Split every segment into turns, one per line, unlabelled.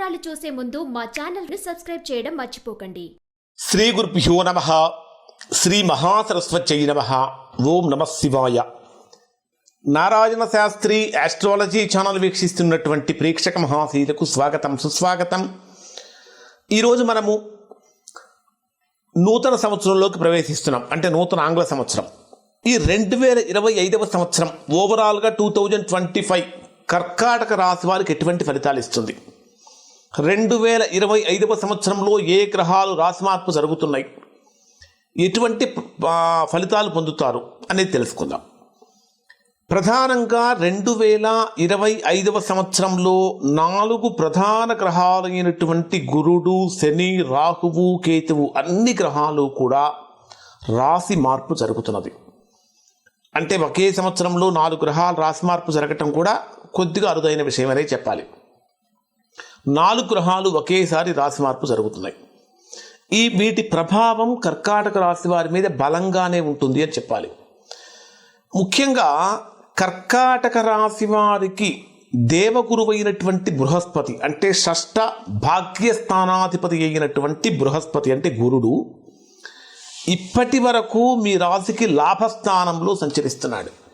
వివరాలు చూసే ముందు మా ఛానల్ని సబ్స్క్రైబ్ చేయడం మర్చిపోకండి.
శ్రీ గురుభ్యో నమ. శ్రీ మహాసరస్వత్యై నమ. ఓం నమ శివాయ. నారాయణ శాస్త్రి ఆస్ట్రాలజీ ఛానల్ వీక్షిస్తున్నటువంటి ప్రేక్షక మహాశీలకు స్వాగతం సుస్వాగతం. ఈరోజు మనము నూతన సంవత్సరంలోకి ప్రవేశిస్తున్నాం. అంటే నూతన ఆంగ్ల సంవత్సరం. ఈ రెండు వేల ఇరవై ఐదవ సంవత్సరం ఓవరాల్గా టూ థౌజండ్ ట్వంటీ ఫైవ్ కర్కాటక రాశి వారికి ఎటువంటి ఫలితాలు ఇస్తుంది? రెండు వేల ఇరవై ఐదవ సంవత్సరంలో ఏ గ్రహాలు రాశిమార్పు జరుగుతున్నాయి? ఎటువంటి ఫలితాలు పొందుతారు అనేది తెలుసుకుందాం. ప్రధానంగా రెండు వేల ఇరవై ఐదవ సంవత్సరంలో నాలుగు ప్రధాన గ్రహాలైనటువంటి గురుడు శని రాహువు కేతువు అన్ని గ్రహాలు కూడా రాశి మార్పు జరుగుతున్నది. అంటే ఒకే సంవత్సరంలో నాలుగు గ్రహాలు రాశి మార్పు జరగటం కూడా కొద్దిగా అరుదైన విషయమనే చెప్పాలి. నాలుగు గ్రహాలు ఒకేసారి రాశి మార్పు జరుగుతున్నాయి. ఈ వీటి ప్రభావం కర్కాటక రాశి వారి మీద బలంగానే ఉంటుంది అని చెప్పాలి. ముఖ్యంగా కర్కాటక రాశి వారికి దేవగురువైనటువంటి బృహస్పతి అంటే షష్ట భాగ్యస్థానాధిపతి అయినటువంటి బృహస్పతి అంటే గురుడు ఇప్పటి వరకు మీ రాశికి లాభస్థానంలో సంచరిస్తున్నాడు.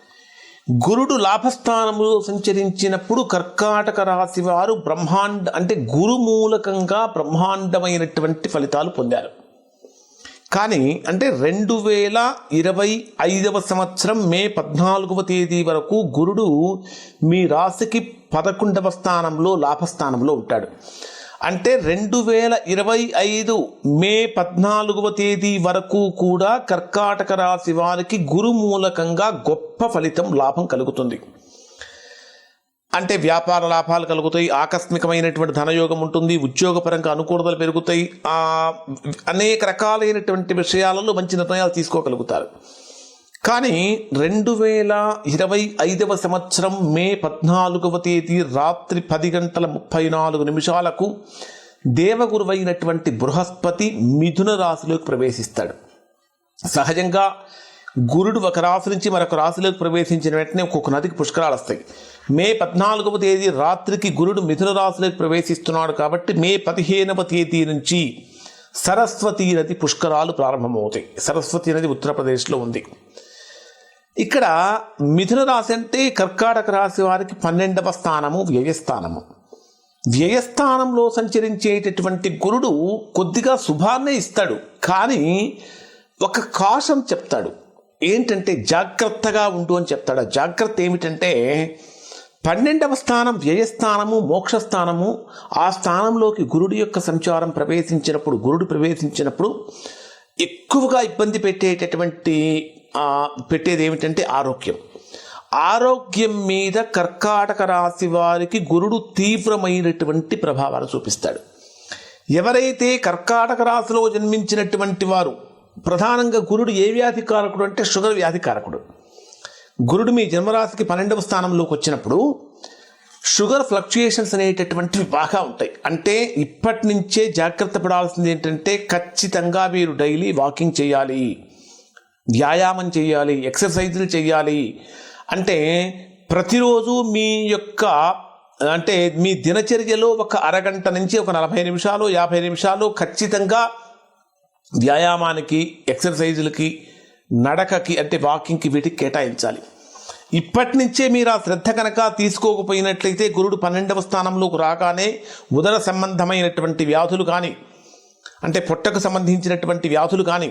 గురుడు లాభస్థానంలో సంచరించినప్పుడు కర్కాటక రాశి వారు బ్రహ్మాండ అంటే గురు మూలకంగా బ్రహ్మాండమైనటువంటి ఫలితాలు పొందారు. కానీ అంటే రెండు వేల ఇరవై ఐదవ సంవత్సరం మే పద్నాలుగవ తేదీ వరకు గురుడు మీ రాశికి పదకొండవ స్థానంలో లాభస్థానంలో ఉంటాడు. అంటే రెండు వేల ఇరవై ఐదు మే పద్నాలుగవ తేదీ వరకు కూడా కర్కాటక రాశి వారికి గురు మూలకంగా గొప్ప ఫలితం లాభం కలుగుతుంది. అంటే వ్యాపార లాభాలు కలుగుతాయి ఆకస్మికమైనటువంటి ధనయోగం ఉంటుంది ఉద్యోగపరంగా అనుకూలతలు పెరుగుతాయి అనేక రకాలైనటువంటి విషయాలలో మంచి నిర్ణయాలు తీసుకోగలుగుతారు. కానీ రెండు వేల ఇరవై ఐదవ సంవత్సరం మే పద్నాలుగవ తేదీ రాత్రి పది గంటల ముప్పై నాలుగు నిమిషాలకు దేవగురువైనటువంటి బృహస్పతి మిథున రాశిలోకి ప్రవేశిస్తాడు. సహజంగా గురుడు ఒక రాశి నుంచి మరొక రాశిలోకి ప్రవేశించిన వెంటనే ఒక్కొక్క నదికి పుష్కరాలు వస్తాయి. మే పద్నాలుగవ తేదీ రాత్రికి గురుడు మిథున రాశిలోకి ప్రవేశిస్తున్నాడు కాబట్టి మే పదిహేనవ తేదీ నుంచి సరస్వతీ నది పుష్కరాలు ప్రారంభమవుతాయి. సరస్వతీ నది ఉత్తరప్రదేశ్లో ఉంది. ఇక్కడ మిథున రాశి అంటే కర్కాటక రాశి వారికి పన్నెండవ స్థానము వ్యయస్థానము. వ్యయస్థానంలో సంచరించేటటువంటి గురుడు కొద్దిగా శుభాన్నే ఇస్తాడు. కానీ ఒక కాషం చెప్తాడు. ఏంటంటే జాగ్రత్తగా ఉండు అని చెప్తాడు. ఆ జాగ్రత్త ఏమిటంటే పన్నెండవ స్థానం వ్యయస్థానము మోక్షస్థానము ఆ స్థానంలోకి గురుడు యొక్క సంచారం ప్రవేశించినప్పుడు గురుడు ప్రవేశించినప్పుడు ఎక్కువగా ఇబ్బంది పెట్టేటటువంటి పెట్టేది ఏమిటంటే ఆరోగ్యం. ఆరోగ్యం మీద కర్కాటక రాశి వారికి గురుడు తీవ్రమైనటువంటి ప్రభావాలు చూపిస్తాడు. ఎవరైతే కర్కాటక రాశిలో జన్మించినటువంటి వారు ప్రధానంగా గురుడు ఏ వ్యాధికారకుడు అంటే షుగర్ వ్యాధికారకుడు గురుడు మీ జన్మరాశికి పన్నెండవ స్థానంలోకి వచ్చినప్పుడు షుగర్ ఫ్లక్చుయేషన్స్ అనేటటువంటివి బాగా ఉంటాయి. అంటే ఇప్పటి నుంచే జాగ్రత్త పడాల్సింది ఏంటంటే ఖచ్చితంగా మీరు డైలీ వాకింగ్ చేయాలి. వ్యాయామం చేయాలి ఎక్సర్సైజులు చేయాలి అంటే ప్రతిరోజు మీ యొక్క అంటే మీ దినచర్యలో ఒక అరగంట నుంచి ఒక నలభై నిమిషాలు యాభై నిమిషాలు ఖచ్చితంగా వ్యాయామానికి ఎక్సర్సైజులకి నడకకి అంటే వాకింగ్కి వీటికి కేటాయించాలి. ఇప్పటి నుంచే మీరు ఆ శ్రద్ధ కనుక తీసుకోకపోయినట్లయితే గురుడు పన్నెండవ స్థానంలోకి రాగానే ఉదర సంబంధమైనటువంటి వ్యాధులు కానీ అంటే పొట్టకు సంబంధించినటువంటి వ్యాధులు కానీ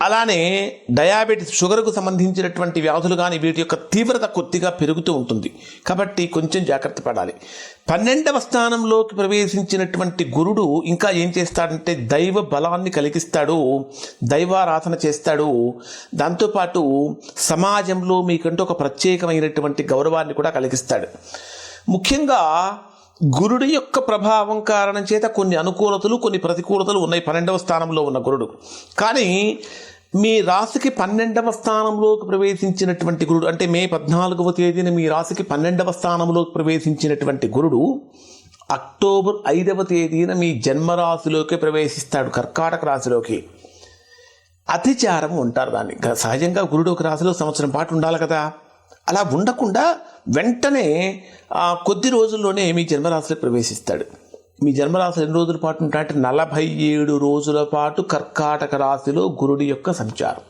అలానే డయాబెటిస్ షుగర్కు సంబంధించినటువంటి వ్యాధులు కానీ వీటి యొక్క తీవ్రత కొద్దిగా పెరుగుతూ ఉంటుంది. కాబట్టి కొంచెం జాగ్రత్త పడాలి. పన్నెండవ స్థానంలోకి ప్రవేశించినటువంటి గురుడు ఇంకా ఏం చేస్తాడంటే దైవ బలాన్ని కలిగిస్తాడు దైవారాధన చేస్తాడు. దాంతోపాటు సమాజంలో మీకంటూ ఒక ప్రత్యేకమైనటువంటి గౌరవాన్ని కూడా కలిగిస్తాడు. ముఖ్యంగా గురుడి యొక్క ప్రభావం కారణం చేత కొన్ని అనుకూలతలు కొన్ని ప్రతికూలతలు ఉన్నాయి. పన్నెండవ స్థానంలో ఉన్న గురుడు. కానీ మీ రాశికి పన్నెండవ స్థానంలోకి ప్రవేశించినటువంటి గురుడు అంటే మే పద్నాలుగవ తేదీన మీ రాశికి పన్నెండవ స్థానంలోకి ప్రవేశించినటువంటి గురుడు అక్టోబర్ ఐదవ తేదీన మీ జన్మరాశిలోకి ప్రవేశిస్తాడు కర్కాటక రాశిలోకి. అతిచారం ఉంటారు దాన్ని. సహజంగా గురుడు ఒక రాశిలో సంవత్సరం పాటు ఉండాలి కదా. అలా ఉండకుండా వెంటనే కొద్ది రోజుల్లోనే మీ జన్మరాశిలో ప్రవేశిస్తాడు. మీ జన్మరాశి ఎన్ని రోజుల పాటు ఉంటాయంటే నలభై ఏడు రోజుల పాటు కర్కాటక రాశిలో గురుడి యొక్క సంచారం.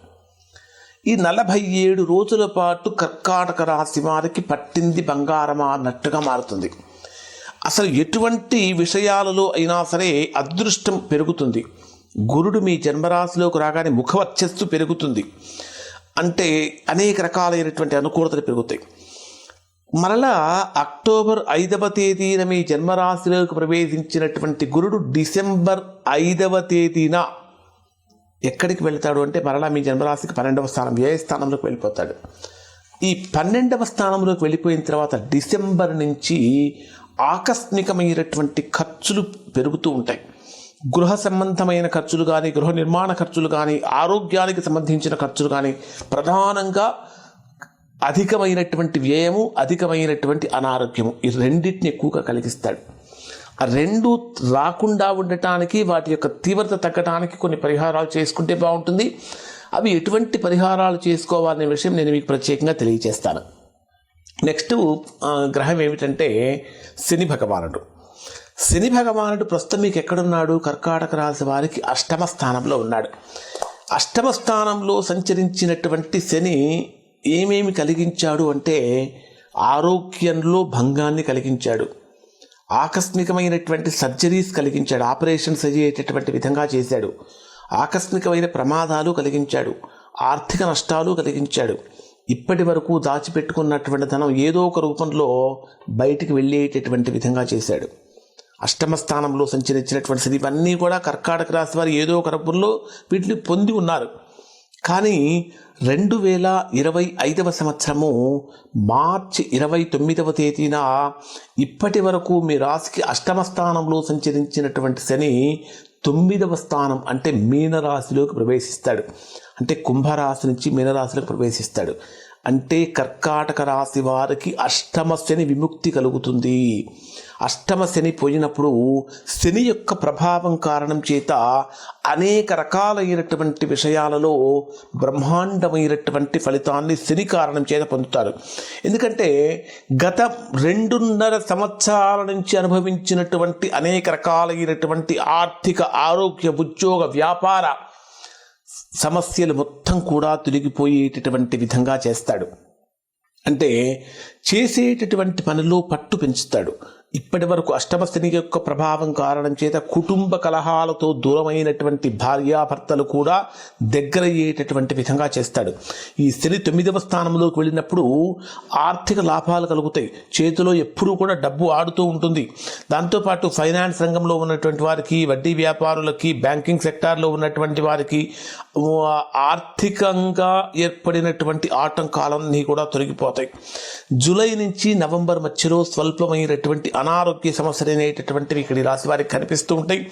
ఈ నలభై ఏడు రోజుల పాటు కర్కాటక రాశి వారికి పట్టింది బంగారమా అన్నట్టుగా మారుతుంది. అసలు ఎటువంటి విషయాలలో అయినా సరే అదృష్టం పెరుగుతుంది. గురుడు మీ జన్మరాశిలోకి రాగానే ముఖవర్చస్సు పెరుగుతుంది. అంటే అనేక రకాలైనటువంటి అనుకూలతలు పెరుగుతాయి. మరలా అక్టోబర్ ఐదవ తేదీన మీ జన్మరాశిలోకి ప్రవేశించినటువంటి గురుడు డిసెంబర్ ఐదవ తేదీన ఎక్కడికి వెళ్తాడు అంటే మరలా మీ జన్మరాశికి పన్నెండవ స్థానం ఏ స్థానంలోకి వెళ్ళిపోతాడు? ఈ పన్నెండవ స్థానంలోకి వెళ్ళిపోయిన తర్వాత డిసెంబర్ నుంచి ఆకస్మికమైనటువంటి ఖర్చులు పెరుగుతూ ఉంటాయి. గృహ సంబంధమైన ఖర్చులు కానీ గృహ నిర్మాణ ఖర్చులు కానీ ఆరోగ్యానికి సంబంధించిన ఖర్చులు కానీ ప్రధానంగా అధికమైనటువంటి వ్యయము అధికమైనటువంటి అనారోగ్యము. ఈ రెండింటిని ఎక్కువగా కలిగిస్తాడు. ఆ రెండు రాకుండా ఉండటానికి వాటి యొక్క తీవ్రత తగ్గటానికి కొన్ని పరిహారాలు చేసుకుంటే బాగుంటుంది. అవి ఎటువంటి పరిహారాలు చేసుకోవాలనే విషయం నేను మీకు ప్రత్యేకంగా తెలియజేస్తాను. నెక్స్ట్ గ్రహం ఏమిటంటే శని భగవానుడు. శని భగవానుడు ప్రస్తుతం మీకు ఎక్కడున్నాడు? కర్కాటక రాశి వారికి అష్టమ స్థానంలో ఉన్నాడు. అష్టమ స్థానంలో సంచరించినటువంటి శని ఏమేమి కలిగించాడు అంటే ఆరోగ్యంలో భంగాన్ని కలిగించాడు. ఆకస్మికమైనటువంటి సర్జరీస్ కలిగించాడు. ఆపరేషన్స్ అయ్యేటటువంటి విధంగా చేశాడు. ఆకస్మికమైన ప్రమాదాలు కలిగించాడు. ఆర్థిక నష్టాలు కలిగించాడు. ఇప్పటి వరకు దాచిపెట్టుకున్నటువంటి ధనం ఏదో ఒక రూపంలో బయటికి వెళ్ళేటటువంటి విధంగా చేశాడు. అష్టమ స్థానంలో సంచరించినటువంటి శని ఇవన్నీ కూడా కర్కాటక రాశి వారు ఏదో ఒక రూపంలో వీటిని పొంది ఉన్నారు. కానీ రెండు వేల ఇరవై ఐదవ సంవత్సరము మార్చి ఇరవై తొమ్మిదవ తేదీన ఇప్పటి వరకు మీ రాశికి అష్టమ స్థానంలో సంచరించినటువంటి శని తొమ్మిదవ స్థానం అంటే మీనరాశిలోకి ప్రవేశిస్తాడు. అంటే కుంభరాశి నుంచి మీనరాశిలోకి ప్రవేశిస్తాడు. అంటే కర్కాటక రాశి వారికి అష్టమ శని విముక్తి కలుగుతుంది. అష్టమ శని పోయినప్పుడు శని యొక్క ప్రభావం కారణం చేత అనేక రకాలైనటువంటి విషయాలలో బ్రహ్మాండమైనటువంటి ఫలితాన్ని శని కారణం చేత పొందుతారు. ఎందుకంటే గత రెండున్నర సంవత్సరాల నుంచి అనుభవించినటువంటి అనేక రకాలైనటువంటి ఆర్థిక ఆరోగ్య ఉద్యోగ వ్యాపార సమస్యలు మొత్తం కూడా తొలగిపోయేటటువంటి విధంగా చేస్తాడు. అంటే చేసేటటువంటి పనిలో పట్టు పెంచుతాడు. ఇప్పటి వరకు అష్టమశని యొక్క ప్రభావం కారణం చేత కుటుంబ కలహాలతో దూరమైనటువంటి భార్యాభర్తలు కూడా దగ్గరయ్యేటటువంటి విధంగా చేస్తాడు. ఈ శని తొమ్మిదవ స్థానంలోకి వెళ్ళినప్పుడు ఆర్థిక లాభాలు కలుగుతాయి. చేతిలో ఎప్పుడూ కూడా డబ్బు ఆడుతూ ఉంటుంది. దాంతోపాటు ఫైనాన్స్ రంగంలో ఉన్నటువంటి వారికి వడ్డీ వ్యాపారులకి బ్యాంకింగ్ సెక్టార్లో ఉన్నటువంటి వారికి ఆర్థికంగా ఏర్పడినటువంటి ఆటంకాలన్నీ కూడా తొలగిపోతాయి. జూలై నుంచి నవంబర్ మధ్యలో స్వల్పమైనటువంటి అనారోగ్య సమస్యలు అనేటటువంటివి ఇక్కడ రాశి వారికి కనిపిస్తూ ఉంటాయి.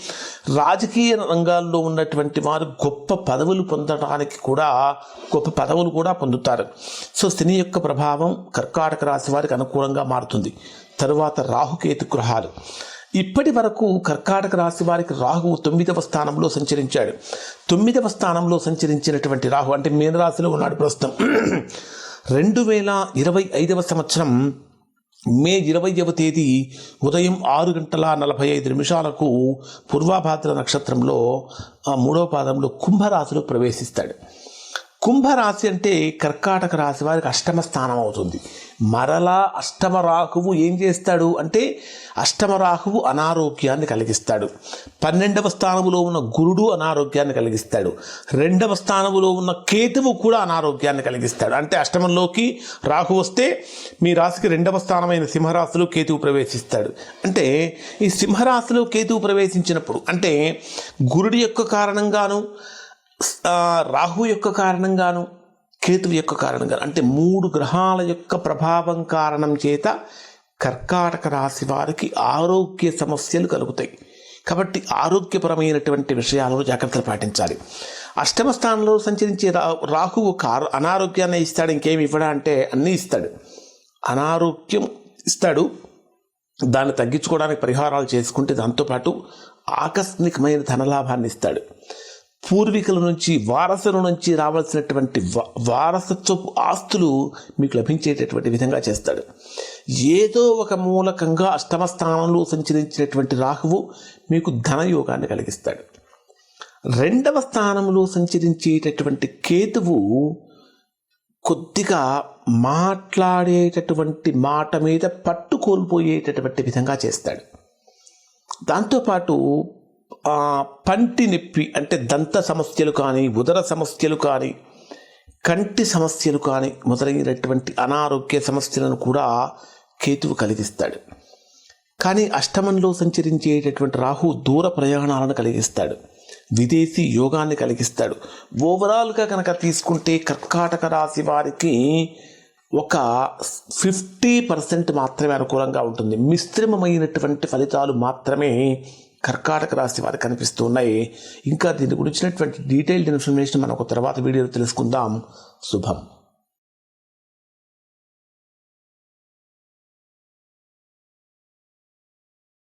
రాజకీయ రంగాల్లో ఉన్నటువంటి వారు గొప్ప పదవులు పొందడానికి కూడా గొప్ప పదవులు కూడా పొందుతారు. సో శని యొక్క ప్రభావం కర్కాటక రాశి వారికి అనుకూలంగా మారుతుంది. తరువాత రాహుకేతు గ్రహాలు. ఇప్పటి వరకు కర్కాటక రాశి వారికి రాహువు తొమ్మిదవ స్థానంలో సంచరించాడు. తొమ్మిదవ స్థానంలో సంచరించినటువంటి రాహు అంటే మీనరాశిలో ఉన్నాడు ప్రస్తుతం. రెండు వేల ఇరవై ఐదవ సంవత్సరం మే ఇరవైవ తేదీ ఉదయం ఆరు గంటల నలభై ఐదు నిమిషాలకు పూర్వాభాద్ర నక్షత్రంలో ఆ మూడవ పాదంలో కుంభరాశిలో ప్రవేశిస్తాడు. కుంభరాశి అంటే కర్కాటక రాశి వారికి అష్టమ స్థానం అవుతుంది. మరలా అష్టమ రాహువు ఏం చేస్తాడు అంటే అష్టమ రాహువు అనారోగ్యాన్ని కలిగిస్తాడు. పన్నెండవ స్థానములో ఉన్న గురుడు అనారోగ్యాన్ని కలిగిస్తాడు. రెండవ స్థానములో ఉన్న కేతువు కూడా అనారోగ్యాన్ని కలిగిస్తాడు. అంటే అష్టమంలోకి రాహు వస్తే మీ రాశికి రెండవ స్థానమైన సింహరాశిలో కేతువు ప్రవేశిస్తాడు. అంటే ఈ సింహరాశిలో కేతువు ప్రవేశించినప్పుడు అంటే గురుడి యొక్క కారణంగాను రాహు యొక్క కారణంగాను కేతువు యొక్క కారణంగాను అంటే మూడు గ్రహాల యొక్క ప్రభావం కారణం చేత కర్కాటక రాశి వారికి ఆరోగ్య సమస్యలు కలుగుతాయి. కాబట్టి ఆరోగ్యపరమైనటువంటి విషయాలలో జాగ్రత్తలు పాటించాలి. అష్టమ స్థానంలో సంచరించే రా రాహువు ఒక అనారోగ్యాన్ని ఇస్తాడు ఇంకేమి ఇవ్వడా అంటే అన్నీ ఇస్తాడు. అనారోగ్యం ఇస్తాడు. దాన్ని తగ్గించుకోవడానికి పరిహారాలు చేసుకుంటే దాంతోపాటు ఆకస్మికమైన ధనలాభాన్ని ఇస్తాడు. పూర్వీకుల నుంచి వారసుల నుంచి రావాల్సినటువంటి వారసత్వపు ఆస్తులు మీకు లభించేటటువంటి విధంగా చేస్తాడు. ఏదో ఒక మూలకంగా అష్టమ స్థానంలో సంచరించినటువంటి రాహువు మీకు ధనయోగాన్ని కలిగిస్తాడు. రెండవ స్థానంలో సంచరించేటటువంటి కేతువు కొద్దిగా మాట్లాడేటటువంటి మాట మీద పట్టు కోల్పోయేటటువంటి విధంగా చేస్తాడు. దాంతోపాటు పంటి నొప్పి అంటే దంత సమస్యలు కానీ ఉదర సమస్యలు కానీ కంటి సమస్యలు కానీ మొదలైనటువంటి అనారోగ్య సమస్యలను కూడా కేతువు కలిగిస్తాడు. కానీ అష్టమంలో సంచరించేటటువంటి రాహు దూర ప్రయాణాలను కలిగిస్తాడు. విదేశీ యోగాన్ని కలిగిస్తాడు. ఓవరాల్గా కనుక తీసుకుంటే కర్కాటక రాశి వారికి ఒక ఫిఫ్టీ పర్సెంట్ మాత్రమే అనుకూలంగా ఉంటుంది. మిశ్రమమైనటువంటి ఫలితాలు మాత్రమే కర్కాటక రాశి వారు కనిపిస్తూ ఉన్నాయి ఇంకా దీని గురించినటువంటి డీటెయిల్డ్ ఇన్ఫర్మేషన్ మనం ఒక తర్వాత వీడియోలో తెలుసుకుందాం. శుభం.